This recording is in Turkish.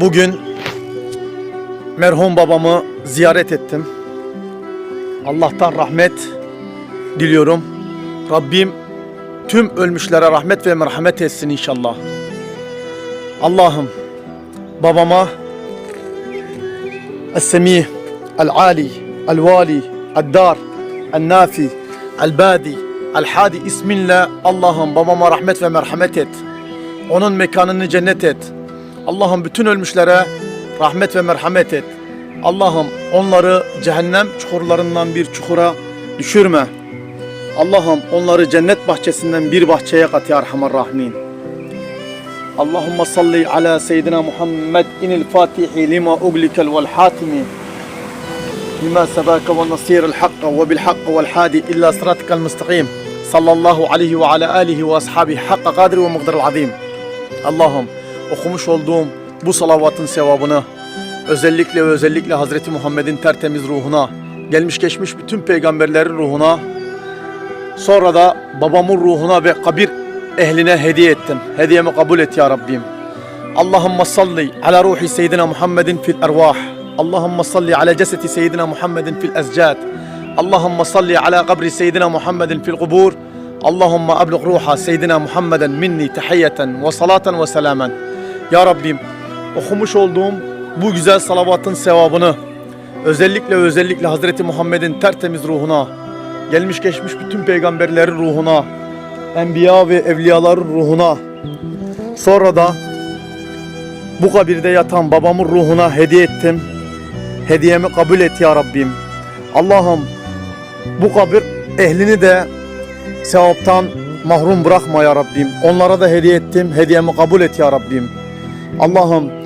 Bugün merhum babamı ziyaret ettim. Allah'tan rahmet diliyorum. Rabbim tüm ölmüşlere rahmet ve merhamet etsin inşallah. Allah'ım babama Es-Semih, El-Ali, El-Vali, El-Dar, El-Nafi, El-Badi, El-Hadi isminle Allah'ım babama rahmet ve merhamet et. Onun mekanını cennet et. Allah'ım bütün ölmüşlere rahmet ve merhamet et. Allah'ım onları cehennem çukurlarından bir çukura düşürme. Allah'ım onları cennet bahçesinden bir bahçeye kat ya Erhamer Rahimin. Allahümme salli ala seyyidina Muhammed inil fatihi lima uglikel vel hatimi. Lima sebake ve nasiril hakka ve bil hakka vel hadi illa sıratikel müstakim. Sallallahu aleyhi ve ala alihi ve ashabi hakka kadri ve mukdaril azim. Allah'ım okumuş olduğum bu salavatın sevabını özellikle ve özellikle Hazreti Muhammed'in tertemiz ruhuna, gelmiş geçmiş bütün peygamberlerin ruhuna, sonra da babamın ruhuna ve kabir ehline hediye ettim. Hediyemi kabul et ya Rabbim. Allahümme salli ala ruhi seyyidina Muhammedin fil ervah. Allahümme salli ala cesedi seyyidina Muhammedin fil ezcad. Allahümme salli ala kabri seyyidina Muhammedin fil kubur. Allahümme ablug ruha seyyidina Muhammeden minni tehiyyeten ve salaten ve selamen. Ya Rabbim okumuş olduğum bu güzel salavatın sevabını özellikle özellikle Hazreti Muhammed'in tertemiz ruhuna, gelmiş geçmiş bütün peygamberlerin ruhuna, enbiya ve evliyaların ruhuna, sonra da bu kabirde yatan babamın ruhuna hediye ettim. Hediyemi kabul et ya Rabbim. Allah'ım bu kabir ehlini de sevaptan mahrum bırakma ya Rabbim. Onlara da hediye ettim. Hediyemi kabul et ya Rabbim. Allah'ım